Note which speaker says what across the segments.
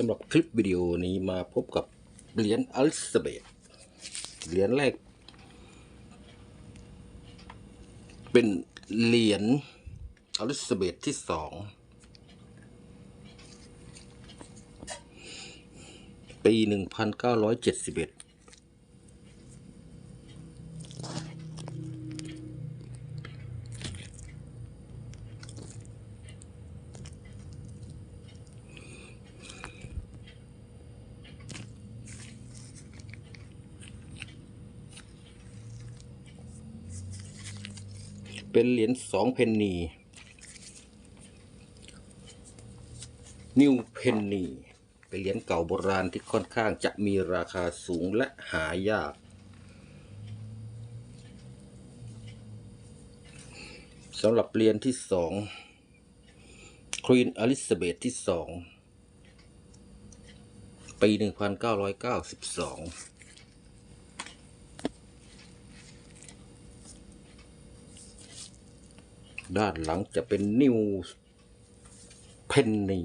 Speaker 1: สำหรับคลิปวิดีโอนี้มาพบกับเหรียญอลิซาเบตเหรียญแรก เป็นเหรียญอลิซาเบตที่สองปีหนึ่งพันเก้าร้อยเจ็ดสิบเอ็ด เป็นเหรียญสองเพนนี นิวเพนนี เป็นเหรียญเก่าโบราณที่ค่อนข้างจะมีราคาสูงและหายาก สำหรับเหรียญที่สองควีนอลิซาเบธที่สองปี 1992 ด้านหลังจะเป็นนิวเพนนี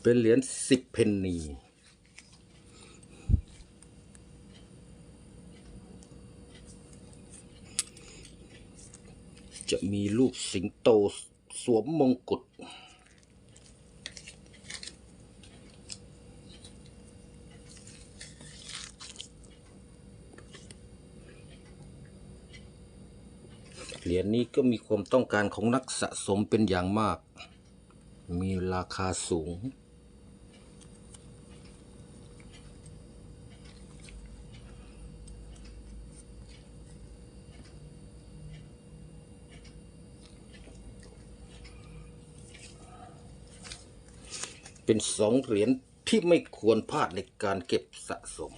Speaker 1: เป็นเหรียญสิบเพนนีจะมีลูกสิงโตสวมมงกุฎ เหรียญนี้ก็มีความต้องการของนักสะสมเป็นอย่างมาก มีราคาสูง เป็นสองเหรียญที่ไม่ควรพลาดในการเก็บสะสม